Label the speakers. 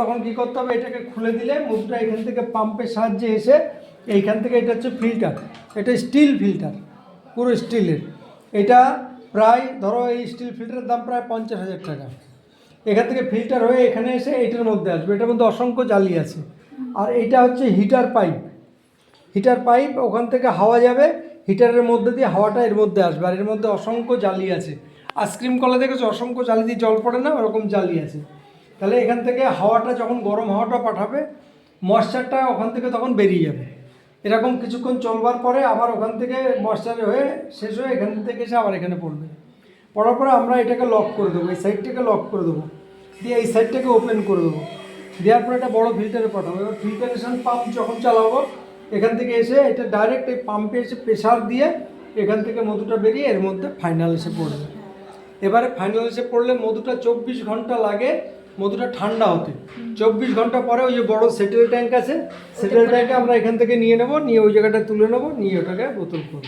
Speaker 1: তখন কি করতে হবে? এটাকে খুলে দিলে মধুটা এখান থেকে পাম্পের সাহায্যে এসে এইখান থেকে এটা হচ্ছে ফিল্টার এটা স্টিল ফিল্টার পুরো স্টিলের এটা প্রায়, ধরো এই স্টিল ফিল্টারের দাম প্রায় পঞ্চাশ হাজার টাকা। এখান থেকে ফিল্টার হয়ে এখানে এসে এইটার মধ্যে আসবে। এটার মধ্যে অসংখ্য জালি আছে। আর এটা হচ্ছে হিটার পাইপ হিটার পাইপ ওখান থেকে হাওয়া যাবে হিটারের মধ্যে দিয়ে হাওয়াটা এর মধ্যে আসবে। আর এর মধ্যে অসংখ্য জালি আছে। আইসক্রিম কলা দেখেছ? অসংখ্য জালি দিয়ে জল পড়ে না? ওরকম জালি আছে। তাহলে এখান থেকে হাওয়াটা যখন গরম হাওয়াটা পাঠাবে ময়েশ্চারটা ওখান থেকে তখন বেরিয়ে যাবে। এরকম কিছুক্ষণ চলবার পরে আবার ওখান থেকে ময়েশ্চার হয়ে শেষ হয়ে এখান থেকে এসে আবার এখানে পড়বে। পড়ার পরে আমরা এটাকে লক করে দেবো, এই সাইডটাকে লক করে দেবো। দিয়ে এই সাইডটাকে ওপেন করে দেবো। দেওয়ার পরে একটা বড়ো ফিল্টারে পাঠাবো। এবার ফিল্টারেশন পাম্প যখন চালাবো, এখান থেকে এসে এটা ডাইরেক্ট এই পাম্পে এসে প্রেশার দিয়ে এখান থেকে মধুটা বেরিয়ে এর মধ্যে ফাইনাল এসে পড়বে। এবারে ফাইনাল এসে পড়লে মধুটা চব্বিশ ঘণ্টা লাগে। মধুটা ঠান্ডা হতে। চব্বিশ ঘণ্টা পরে ওই যে বড় সেটেল ট্যাঙ্ক আছে সেটেল ট্যাঙ্কে আমরা এখান থেকে নিয়ে নেব নিয়ে ওই জায়গাটা তুলে নেব নিয়ে ওটাকে বোতল করব।